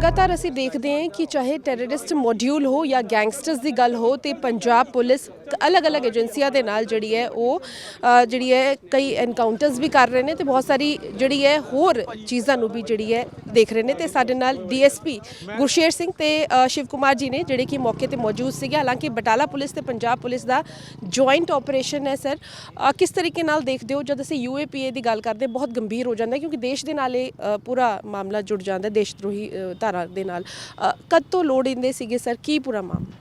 ਲਗਾਤਾਰ ਅਸੀਂ ਦੇਖਦੇ ਹਾਂ ਕਿ ਚਾਹੇ ਟੈਰਰਿਸਟ ਮੋਡਿਊਲ ਹੋ ਜਾਂ ਗੈਂਗਸਟਰਸ ਦੀ ਗੱਲ ਹੋ ਤੇ ਪੰਜਾਬ ਪੁਲਿਸ ਅਲੱਗ-ਅਲੱਗ ਏਜੰਸੀਆਂ ਦੇ ਨਾਲ ਜਿਹੜੀ ਹੈ ਉਹ ਜਿਹੜੀ ਹੈ ਕਈ ਐਨਕਾਊਂਟਰਸ ਵੀ ਕਰ ਰਹੇ ਨੇ ਤੇ ਬਹੁਤ ਸਾਰੀ ਜਿਹੜੀ ਹੈ ਹੋਰ ਚੀਜ਼ਾਂ ਨੂੰ ਵੀ ਜਿਹੜੀ ਹੈ ਦੇਖ ਰਹੇ ਨੇ ਤੇ ਸਾਡੇ ਨਾਲ ਡੀਐਸਪੀ ਗੁਰਸ਼ੇਰ ਸਿੰਘ ਤੇ ਸ਼ਿਵ ਕੁਮਾਰ ਜੀ ਨੇ ਜਿਹੜੇ ਕਿ ਮੌਕੇ ਤੇ ਮੌਜੂਦ ਸੀਗੇ। ਹਾਲਾਂਕਿ ਬਟਾਲਾ ਪੁਲਿਸ ਤੇ ਪੰਜਾਬ ਪੁਲਿਸ ਦਾ ਜੁਆਇੰਟ ਆਪਰੇਸ਼ਨ ਹੈ ਸਰ। ਕਿਸ ਤਰੀਕੇ ਨਾਲ ਦੇਖਦੇ ਹੋ? ਜਦ ਅਸੀਂ ਯੂਏਪੀਏ ਦੀ ਗੱਲ ਕਰਦੇ ਬਹੁਤ ਗੰਭੀਰ ਹੋ ਜਾਂਦਾ ਕਿਉਂਕਿ ਦੇਸ਼ ਦੇ ਨਾਲ ਇਹ ਪੂਰਾ ਮਾਮਲਾ ਜੁੜ ਜਾਂਦਾ ਦੇਸ਼ ਦਰੋਹੀ ਧਾਰਾ ਦੇ ਨਾਲ। ਕਦ ਤੋਂ ਲੋੜ ਇੰਦੇ ਸੀਗੇ ਸਰ? ਕੀ ਪੂਰਾ ਮਾਮਲਾ?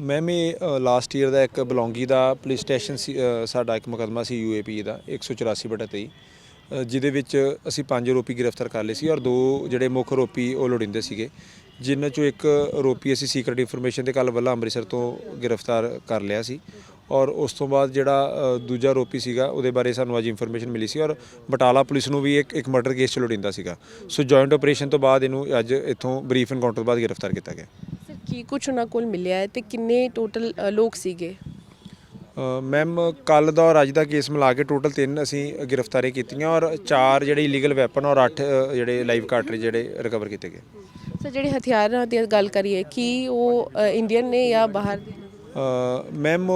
ਮੈਮ ਇਹ ਲਾਸਟ ਈਅਰ ਦਾ ਇੱਕ ਬਲੌਂਗੀ ਦਾ ਪੁਲਿਸ ਸਟੇਸ਼ਨ ਸੀ ਸਾਡਾ ਇੱਕ ਮੁਕੱਦਮਾ ਸੀ ਯੂਏਪੀ ਦਾ 184 ਬਟਾ 23 ਜਿਹਦੇ ਵਿੱਚ ਅਸੀਂ ਪੰਜ ਆਰੋਪੀ ਗ੍ਰਿਫਤਾਰ ਕਰ ਲਏ ਸੀ ਔਰ ਦੋ ਜਿਹੜੇ ਮੁੱਖ ਆਰੋਪੀ ਉਹ ਲੋੜਿੰਦੇ ਸੀਗੇ, ਜਿਨ੍ਹਾਂ ਚੋਂ ਇੱਕ ਆਰੋਪੀ ਅਸੀਂ ਸੀਕ੍ਰੀਟ ਇਨਫੋਰਮੇਸ਼ਨ ਦੇ ਕੱਲ ਵੱਲਾ ਅੰਮ੍ਰਿਤਸਰ ਤੋਂ ਗ੍ਰਿਫਤਾਰ ਕਰ ਲਿਆ ਸੀ ਔਰ ਉਸ ਤੋਂ ਬਾਅਦ ਜਿਹੜਾ ਦੂਜਾ ਆਰੋਪੀ ਸੀਗਾ, ਉਹਦੇ ਬਾਰੇ ਸਾਨੂੰ ਅੱਜ ਇਨਫੋਰਮੇਸ਼ਨ ਮਿਲੀ ਸੀ ਔਰ ਬਟਾਲਾ ਪੁਲਿਸ ਨੂੰ ਵੀ ਇੱਕ ਇੱਕ ਮਰਡਰ ਕੇਸ ਚ ਲੋੜਿੰਦਾ ਸੀਗਾ। ਸੋ ਜੁਆਇੰਟ ਆਪਰੇਸ਼ਨ ਤੋਂ ਬਾਅਦ ਇਹਨੂੰ ਅੱਜ ਇੱਥੋਂ ਬਰੀਫ ਐਨਕਾਊਂਟਰ ਤੋਂ ਬਾਅਦ ਗ੍ਰਿਫਤਾਰ ਕੀਤਾ ਗਿਆ। ਕੀ ਕੁਝ ਉਹਨਾਂ ਕੋਲ ਮਿਲਿਆ ਹੈ ਤੇ ਕਿੰਨੇ ਟੋਟਲ ਲੋਕ ਸੀਗੇ? ਮੈਮ ਕੱਲ ਦਾ ਔਰ ਅੱਜ ਦਾ ਕੇਸ ਮਿਲਾ ਕੇ ਟੋਟਲ 3 ਅਸੀਂ ਗ੍ਰਿਫਤਾਰੀ ਕੀਤੀਆਂ ਔਰ 4 ਜਿਹੜੇ ਇਲੀਗਲ ਵੈਪਨ ਔਰ 8 ਜਿਹੜੇ ਲਾਈਵ ਕਾਰਟ੍ਰਿਜ ਜਿਹੜੇ ਰਿਕਵਰ ਕੀਤੇ ਗਏ। ਸਰ ਜਿਹੜੇ ਹਥਿਆਰਾਂ ਦੀ ਗੱਲ ਕਰੀਏ ਕੀ ਉਹ ਇੰਡੀਅਨ ਨੇ ਜਾਂ ਬਾਹਰ ਦੇ? ਮੈਮ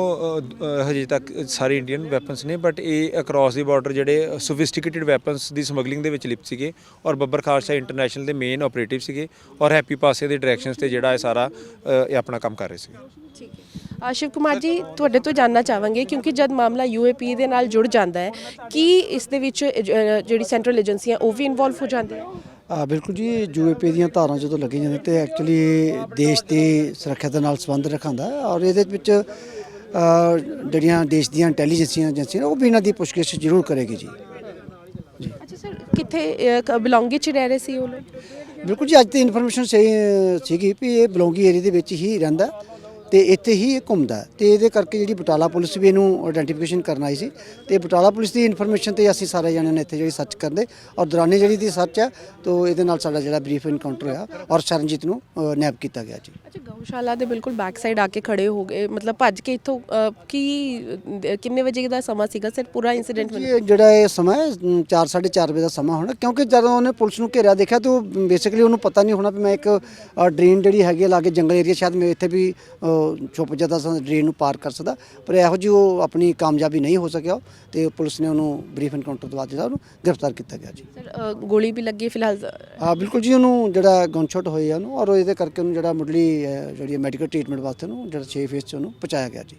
ਹਜੇ ਤੱਕ ਸਾਰੇ ਇੰਡੀਅਨ ਵੈਪਨਸ ਨੇ ਬਟ ਇਹ ਅਕ੍ਰੋਸ ਦੀ ਬਾਰਡਰ ਜਿਹੜੇ ਸੋਫਿਸਟੀਕੇਟਿਡ ਵੈਪਨਸ ਦੀ ਸਮਗਲਿੰਗ ਦੇ ਵਿੱਚ ਲਿਪਤ ਸੀਗੇ ਔਰ ਬੱਬਰ ਖਾਲਸਾ ਇੰਟਰਨੈਸ਼ਨਲ ਦੇ ਮੇਨ ਆਪਰੇਟਿਵ ਸੀਗੇ ਔਰ ਹੈਪੀ ਪਾਸੇ ਦੇ ਡਾਇਰੈਕਸ਼ਨਸ ਤੇ ਜਿਹੜਾ ਇਹ ਸਾਰਾ ਇਹ ਆਪਣਾ ਕੰਮ ਕਰ ਰਹੇ ਸੀ ਠੀਕ ਹੈ। ਸ਼ਿਵ ਕੁਮਾਰ ਜੀ, ਤੁਹਾਡੇ ਤੋਂ ਜਾਨਣਾ ਚਾਹਾਂਗੇ ਕਿਉਂਕਿ ਜਦ ਮਾਮਲਾ ਯੂਏਪੀ ਦੇ ਨਾਲ ਜੁੜ ਜਾਂਦਾ ਹੈ, ਕੀ ਇਸ ਦੇ ਵਿੱਚ ਜਿਹੜੀ ਸੈਂਟਰਲ ਏਜੰਸੀਆਂ ਉਹ ਵੀ ਇਨਵੋਲਵ ਹੋ ਜਾਂਦੀਆਂ ਬਿਲਕੁਲ ਜੀ ਯੂਏਪੀ ਦੀਆਂ ਧਾਰਾਂ ਜਦੋਂ ਲੱਗੀਆਂ ਜਾਂਦੀਆਂ ਤੇ ਐਕਚੁਅਲੀ ਦੇਸ਼ ਦੀ ਸੁਰੱਖਿਆ ਦੇ ਨਾਲ ਸੰਬੰਧ ਰੱਖਾਂਦਾ ਔਰ ਇਹਦੇ ਵਿੱਚ ਜਿਹੜੀਆਂ ਦੇਸ਼ ਦੀਆਂ ਇੰਟੈਲੀਜੈਂਸੀਆਂ ਏਜੰਸੀਆਂ ਉਹ ਵੀ ਇਹਨਾਂ ਦੀ ਪੁੱਛਗਿੱਛ ਜ਼ਰੂਰ ਕਰੇਗੀ ਜੀ। ਅੱਛਾ ਸਰ ਕਿੱਥੇ ਬਿਲੋਂਗੀ ਚ ਰਹਿ ਰਹੇ ਸੀ ਉਹ ਲੋਕ? ਬਿਲਕੁਲ ਜੀ ਅੱਜ ਦੀ ਇਨਫੋਰਮੇਸ਼ਨ ਸਹੀ ਸੀਗੀ ਵੀ ਇਹ ਬਲੌਂਗੀ ਏਰੀਆ ਦੇ ਵਿੱਚ ਹੀ ਰਹਿੰਦਾ ਤੇ ਇੱਥੇ ਹੀ ਇਹ ਘੁੰਮਦਾ ਤੇ ਇਹਦੇ ਕਰਕੇ ਜਿਹੜੀ ਬਟਾਲਾ ਪੁਲਿਸ ਵੀ ਇਹਨੂੰ ਆਇਡੈਂਟੀਫਿਕੇਸ਼ਨ ਕਰਨ ਆਈ ਸੀ। ਤੇ ਬਟਾਲਾ ਪੁਲਿਸ ਦੀ ਇਨਫੋਰਮੇਸ਼ਨ ਤੇ ਅਸੀਂ ਸਾਰੇ ਜਣਿਆਂ ਨੇ ਇੱਥੇ ਜਿਹੜੀ ਸਰਚ ਕਰਦੇ ਔਰ ਦੌਰਾਨੇ ਜਿਹੜੀ ਦੀ ਸਰਚ ਹੈ ਤੋਂ ਇਹਦੇ ਨਾਲ ਸਾਡਾ ਜਿਹੜਾ ਬਰੀਫ ਇਨਕਾਊਂਟਰ ਹੋਇਆ ਔਰ ਸਰਨਜੀਤ ਨੂੰ ਨੈਪ ਕੀਤਾ ਗਿਆ ਜੀ। ਅੱਛਾ ਗਊਸ਼ਾਲਾ ਦੇ ਬਿਲਕੁਲ ਬੈਕ ਸਾਈਡ ਆ ਕੇ ਖੜੇ ਹੋ ਗਏ। ਮਤਲਬ ਭੱਜ ਕੇ ਇੱਥੋਂ ਕੀ ਕਿੰਨੇ ਵਜੇ ਦਾ ਸਮਾਂ ਸੀਗਾ? ਸਰ ਪੂਰਾ ਇਨਸੀਡੈਂਟ ਜਿਹੜਾ ਇਹ ਸਮਾਂ 4 4:30 ਵਜੇ ਦਾ ਸਮਾਂ ਹੋਣਾ। ਕਿਉਂਕਿ ਜਦੋਂ ਉਹਨੇ ਪੁਲਿਸ ਨੂੰ ਘੇਰਿਆ ਦੇਖਿਆ ਤਾਂ ਬੇਸਿਕਲੀ ਉਹਨੂੰ ਪਤਾ ਨਹੀਂ ਹੋਣਾ ਵੀ ਮੈਂ ਇੱਕ ਡਰੇਨ ਜਿਹੜੀ ਹੈਗੀ ਲਾਗੇ ਜੰਗਲ ਏਰੀਆ ਸ਼ਾਇਦ ਮੈਂ ਇੱਥੇ ਵੀ ਛੁਪ ਜਾਂਦਾ ਸਾਂ ਡਰੇਨ ਨੂੰ ਪਾਰ ਕਰ ਸਕਦਾ ਪਰ ਇਹੋ ਜਿਹੀ ਉਹ ਆਪਣੀ ਕਾਮਯਾਬੀ ਨਹੀਂ ਹੋ ਸਕਿਆ ਤੇ ਪੁਲਿਸ ਨੇ ਉਹਨੂੰ ਬਰੀਫ ਐਨਕਾਊਂਟਰ ਤੋਂ ਬਾਅਦ ਜਿਹੜਾ ਉਹਨੂੰ ਗ੍ਰਿਫਤਾਰ ਕੀਤਾ ਗਿਆ ਜੀ। ਸਰ ਗੋਲੀ ਵੀ ਲੱਗੀ ਫਿਲਹਾਲ ਆ ਬਿਲਕੁਲ ਜੀ ਉਹਨੂੰ ਜਿਹੜਾ ਗਨਸ਼ਾਟ ਹੋਏ ਆ ਉਹਨੂੰ ਔਰ ਇਹਦੇ ਕਰਕੇ ਉਹਨੂੰ ਜਿਹੜਾ ਮੁੱਢਲੀ ਜਿਹੜੀ ਮੈਡੀਕਲ ਟ੍ਰੀਟਮੈਂਟ ਵਾਸਤੇ ਉਹਨੂੰ ਜਿਹੜਾ 6 ਫੇਸ ਚ ਉਹਨੂੰ ਪਹੁੰਚਾਇਆ ਗਿਆ ਜੀ।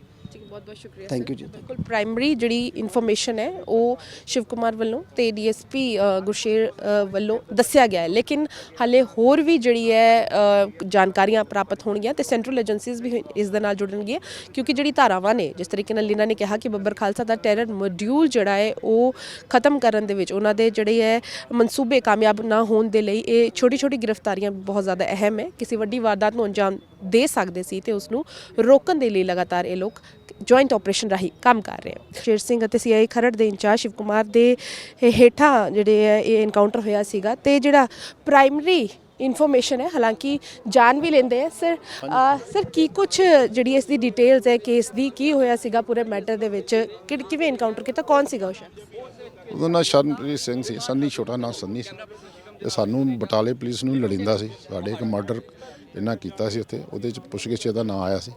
ਬਹੁਤ ਬਹੁਤ ਸ਼ੁਕਰੀਆ ਥੈਂਕ ਯੂ ਜੀ ਬਿਲਕੁਲ ਪ੍ਰਾਇਮਰੀ ਜਿਹੜੀ ਇਨਫੋਰਮੇਸ਼ਨ ਹੈ ਉਹ ਸ਼ਿਵ ਕੁਮਾਰ ਵੱਲੋਂ ਤੇ ਡੀਐਸਪੀ ਗੁਰਸ਼ੇਰ ਵੱਲੋਂ ਦੱਸਿਆ ਗਿਆ ਹੈ। ਲੇਕਿਨ ਹਾਲੇ ਹੋਰ ਵੀ ਜਿਹੜੀ ਹੈ ਜਾਣਕਾਰੀਆਂ ਪ੍ਰਾਪਤ ਹੋਣਗੀਆਂ ਤੇ ਸੈਂਟਰਲ ਏਜੰਸੀਜ਼ ਵੀ ਇਸ ਦੇ ਨਾਲ ਜੁੜਨਗੀਆਂ ਕਿਉਂਕਿ ਜਿਹੜੀ ਧਾਰਾਵਾਂ ਨੇ ਜਿਸ ਤਰੀਕੇ ਨਾਲ ਲੀਨਾ ਨੇ ਕਿਹਾ ਕਿ ਬੱਬਰ ਖਾਲਸਾ ਦਾ ਟੈਰਰ ਮੋਡਿਊਲ ਜਿਹੜਾ ਹੈ ਉਹ ਖਤਮ ਕਰਨ ਦੇ ਵਿੱਚ ਉਹਨਾਂ ਦੇ ਜਿਹੜੇ ਹੈ ਮਨਸੂਬੇ ਕਾਮਯਾਬ ਨਾ ਹੋਣ ਦੇ ਲਈ ਇਹ ਛੋਟੀ ਛੋਟੀ ਗ੍ਰਿਫਤਾਰੀਆਂ ਬਹੁਤ ਜ਼ਿਆਦਾ ਅਹਿਮ ਹੈ। ਕਿਸੇ ਵੱਡੀ ਵਾਰਦਾਤ ਨੂੰ ਅੰਜਾਮ ਦੇ ਸਕਦੇ ਸੀ ਤੇ ਉਸ ਨੂੰ ਰੋਕਣ ਦੇ ਲਈ ਲਗਾਤਾਰ ਇਹ ਲੋਕ ਜੁਆਇੰਟ ਆਪਰੇਸ਼ਨ ਰਾਹੀਂ ਕੰਮ ਕਰ ਰਹੇ ਹਨ। ਸ਼ੇਰ ਸਿੰਘ ਅਤੇ ਸੀਆਈ ਖਰੜ ਦੇ ਇੰਚਾਰਜ ਸ਼ਿਵ ਕੁਮਾਰ ਦੇ ਹੇਠਾਂ ਜਿਹੜੇ ਹੈ ਇਹ ਐਨਕਾਊਂਟਰ ਹੋਇਆ ਸੀਗਾ ਤੇ ਜਿਹੜਾ ਪ੍ਰਾਇਮਰੀ ਇਨਫੋਰਮੇਸ਼ਨ ਹੈ ਹਾਲਾਂਕਿ ਜਾਣ ਵੀ ਲੈਂਦੇ ਆ ਸਰ ਸਰ ਕੀ ਕੁਝ ਜਿਹੜੀ ਇਸ ਦੀ ਡਿਟੇਲਸ ਹੈ ਕੇਸ ਦੀ ਕੀ ਹੋਇਆ ਸੀਗਾ ਪੂਰੇ ਮੈਟਰ ਦੇ ਵਿੱਚ? ਕਿ- ਕਿਵੇਂ ਐਨਕਾਊਂਟਰ ਕੀਤਾ? ਕੌਣ ਸੀਗਾ ਉਹ ਸ਼ਖਸ? ਉਹਦਾ ਨਾਂ ਸ਼ਰਨਪ੍ਰੀਤ ਸਿੰਘ ਸੀ ਸੰਨੀ ਛੋਟਾ ਨਾਂ ਸੰਨੀ ਸੀ। ਤੇ ਸਾਨੂੰ ਬਟਾਲੇ ਪੁਲਿਸ ਨੂੰ ਲੜਿੰਦਾ ਸੀ। ਸਾਡੇ ਇੱਕ ਮਰਡਰ ਇਹਨਾਂ ਕੀਤਾ ਸੀ ਉੱਥੇ। ਉਹਦੇ ਚ ਪੁੱਛਗਿੱਛ ਦਾ ਨਾਂ ਆਇਆ ਸੀ।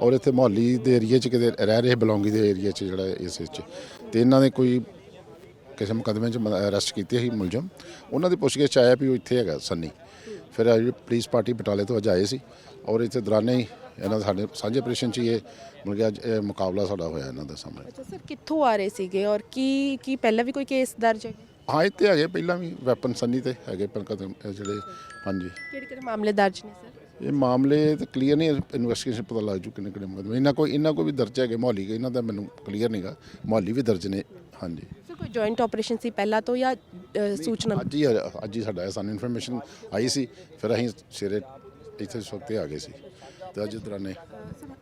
ਔਰ ਇੱਥੇ ਮੁਹੱਲੀ ਦੇ ਏਰੀਆ 'ਚ ਕਿਤੇ ਰਹਿ ਰਹੇ ਬਲੌਂਗੀ ਦੇ ਏਰੀਆ 'ਚ ਜਿਹੜਾ ਇਸ ਵਿੱਚ। ਤੇ ਇਹਨਾਂ ਨੇ ਕੋਈ ਕਿਸੇ ਮੁਕੱਦਮੇ 'ਚ ਅਰੈਸਟ ਕੀਤੇ ਸੀ ਮੁਲਜ਼ਮ। ਉਹਨਾਂ ਦੀ ਪੁੱਛਗਿੱਛ ਆਇਆ ਵੀ ਉਹ ਇੱਥੇ ਹੈਗਾ ਸੰਨੀ। ਫਿਰ ਅੱਜ ਪੁਲਿਸ ਪਾਰਟੀ ਬਟਾਲੇ ਤੋਂ ਅੱਜ ਆਏ ਸੀ। ਔਰ ਇੱਥੇ ਦੌਰਾਨੇ ਹੀ ਇਹਨਾਂ ਦਾ ਸਾਡੇ ਸਾਂਝੇ ਆਪਰੇਸ਼ਨ 'ਚ ਹੀ ਇਹ ਮਿਲ ਗਿਆ ਅੱਜ ਇਹ ਮੁਕਾਬਲਾ ਸਾਡਾ ਹੋਇਆ ਇਹਨਾਂ ਦੇ ਸਾਹਮਣੇ। ਅੱਛਾ ਸਰ ਕਿੱਥੋਂ ਆ ਰਹੇ ਸੀਗੇ? ਔਰ ਕੀ ਕੀ ਪਹਿਲਾਂ ਵੀ ਕੋਈ ਕੇਸ ਦਰਜ ਹੈ ਹਾਂ ਇੱਥੇ ਹੈਗੇ ਪਹਿਲਾਂ ਵੀ ਵੈਪਨ ਸੰਨੀ ਤੇ ਹੈਗੇ ਪਰ ਕਦਮ ਇਹ ਜਿਹੜੇ ਹਾਂਜੀ। ਕਿਹੜੇ ਕਿਹੜੇ ਮਾਮਲੇ ਦਰਜ ਨੇ ਸਰ? ਇਹ ਮਾਮਲੇ ਤੇ ਕਲੀਅਰ ਨਹੀਂ ਇਨਵੈਸਟੀਗੇਸ਼ਨ ਪਤਾ ਲੱਗ ਜੂ ਕਿੰਨੇ ਕਿੰਨੇ ਮੁਕੱਦਮੇ ਇਹਨਾਂ ਕੋਈ ਇਹਨਾਂ ਕੋਈ ਵੀ ਦਰਜ ਹੈਗੇ ਮੌਲੀ ਕੇ ਇਹਨਾਂ ਦਾ ਮੈਨੂੰ ਕਲੀਅਰ ਨਹੀਂਗਾ ਮੌਲੀ ਵੀ ਦਰਜ ਨੇ ਹਾਂਜੀ। ਸਰ ਕੋਈ ਜੁਆਇੰਟ ਆਪਰੇਸ਼ਨ ਸੀ ਪਹਿਲਾਂ ਤੋਂ ਜਾਂ ਅ, ਸੂਚਨਾ ਅੱਜ ਹੀ ਅੱਜ ਹੀ ਸਾਡਾ ਇਹ ਸਾਨੂੰ ਇਨਫੋਰਮੇਸ਼ਨ ਆਈ ਸੀ ਫਿਰ ਅਸੀਂ ਸਵੇਰੇ ਇੱਥੇ ਸੁੱਤੇ ਆ ਗਏ ਸੀ ਤੇ ਅੱਜ ਦੌਰਾਨੇ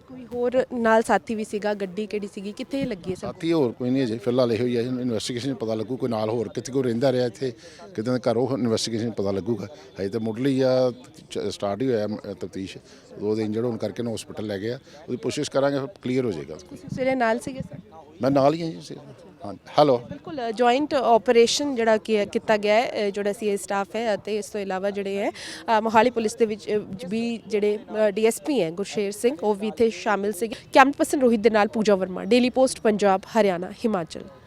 ਕੋਈ ਹੋਰ ਨਾਲ ਸਾਥੀ ਵੀ ਸੀਗਾ ਗੱਡੀ ਕਿਹੜੀ ਸੀਗੀ? ਕਿੱਥੇ ਲੱਗੀ ਹੈ ਸਾਥੀ ਹੋਰ ਕੋਈ ਨਹੀਂ ਅਜੇ ਫਿਲਹਾਲ ਇਹੋ ਹੀ ਹੈ ਇਨਵੈਸਟੀਗੇਸ਼ਨ ਪਤਾ ਲੱਗੂ ਕੋਈ ਨਾਲ ਹੋਰ ਕਿਤੇ ਕੋਈ ਰਹਿੰਦਾ ਰਿਹਾ ਇੱਥੇ ਕਿਤੇ ਦੇ ਘਰ ਉਹ ਇਨਵੈਸਟੀਗੇਸ਼ਨ ਪਤਾ ਲੱਗੂਗਾ। ਹਜੇ ਤਾਂ ਮੁੱਢਲੀ ਆ ਸਟਾਰਟ ਹੀ ਹੋਇਆ ਤਫਤੀਸ਼। ਉਹਦੇ ਇੰਜਰਡ ਹੋਣ ਕਰਕੇ ਨਾ ਹਸਪੀਟਲ ਲੈ ਗਏ ਆ। ਉਹਦੀ ਕੋਸ਼ਿਸ਼ ਕਰਾਂਗੇ ਫਿਰ ਕਲੀਅਰ ਹੋ ਜਾਏਗਾ। ਤੁਸੀਂ ਸਵੇਰੇ ਨਾਲ ਸੀਗੇ ਸਰ? ਮੈਂ ਨਾਲ ਹੀ ਹਾਂ ਜੀ ਹੈਲੋ। ਬਿਲਕੁਲ ਜੁਆਇੰਟ ਆਪਰੇਸ਼ਨ ਜਿਹੜਾ ਕੀ ਕੀਤਾ ਗਿਆ ਹੈ ਜਿਹੜਾ ਸੀ ਸਟਾਫ ਹੈ ਅਤੇ ਇਸ ਤੋਂ ਇਲਾਵਾ ਜਿਹੜੇ ਹੈ ਮੋਹਾਲੀ ਪੁਲਿਸ ਦੇ ਵਿੱਚ ਵੀ ਜਿਹੜੇ ਡੀਐਸਪੀ ਹੈ, ਗੁਰਸ਼ੇਰ ਸਿੰਘ, ਉਹ ਵੀ ਇੱਥੇ ਸ਼ਾਮਿਲ ਸੀ ਕੈਮਰਾ ਪਰਸਨ ਰੋਹਿਤ ਦੇ ਨਾਲ ਪੂਜਾ ਵਰਮਾ ਡੇਲੀ ਪੋਸਟ ਪੰਜਾਬ, ਹਰਿਆਣਾ, ਹਿਮਾਚਲ।